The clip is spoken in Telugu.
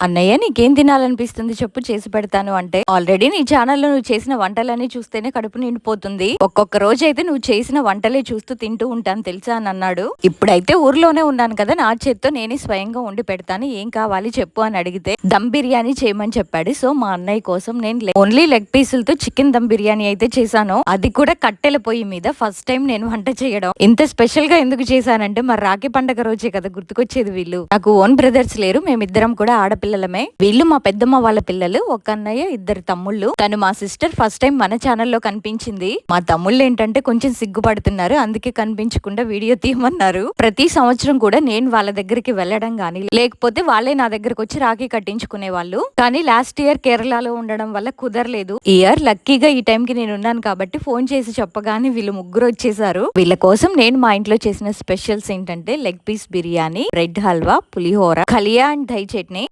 అన్నయ్య నీకేం తినాలనిపిస్తుంది? చెప్పు చేసి పెడతాను అంటే ఆల్రెడీ నీ ఛానల్లో నువ్వు చేసిన వంటలన్నీ చూస్తేనే కడుపు నిండిపోతుంది. ఒక్కొక్క రోజు అయితే నువ్వు చేసిన వంటలే చూస్తూ తింటూ ఉంటాను తెలుసా? అని అన్నాడు. ఇప్పుడైతే ఊర్లోనే ఉన్నాను కదా నా చేత్తో నేనే స్వయంగా వండి పెడతాను ఏం కావాలి చెప్పు అని అడిగితే దమ్ బిర్యానీ చేయమని చెప్పాడు. సో మా అన్నయ్య కోసం నేను ఓన్లీ లెగ్ పీసులతో చికెన్ దమ్ బిర్యానీ అయితే చేశాను. అది కూడా కట్టెల పొయ్యి మీద ఫస్ట్ టైం నేను వంట చేయడం. ఇంత స్పెషల్గా ఎందుకు చేశానంటే మరి రాఖీ పండగ రోజే కదా గుర్తుకొచ్చేది వీళ్ళు. నాకు ఓన్ బ్రదర్స్ లేరు మేమిద్దరం కూడా పిల్లలమే. వీళ్ళు మా పెద్దమ్మ వాళ్ళ పిల్లలు ఒక అన్నయ్య ఇద్దరు తమ్ముళ్ళు. తను మా సిస్టర్ ఫస్ట్ టైం మన ఛానల్లో కనిపించింది. మా తమ్ముళ్ళు ఏంటంటే కొంచెం సిగ్గుపడుతున్నారు. అందుకే కనిపించకుండా వీడియో తీయమన్నారు. ప్రతి సంవత్సరం కూడా నేను వాళ్ళ దగ్గరికి వెళ్ళడం గాని లేకపోతే వాళ్ళే నా దగ్గరకు వచ్చి రాఖీ కట్టించుకునే వాళ్ళు. కానీ లాస్ట్ ఇయర్ కేరళలో ఉండడం వల్ల కుదరలేదు. ఇయర్ లక్కీగా ఈ టైం కి నేను ఉన్నాను కాబట్టి ఫోన్ చేసి చెప్పగానే వీళ్ళు ముగ్గురు వచ్చేసారు. వీళ్ళ కోసం నేను మా ఇంట్లో చేసిన స్పెషల్స్ ఏంటంటే leg piece biryani red halwa pulihora Kaliya and దై చట్నీ.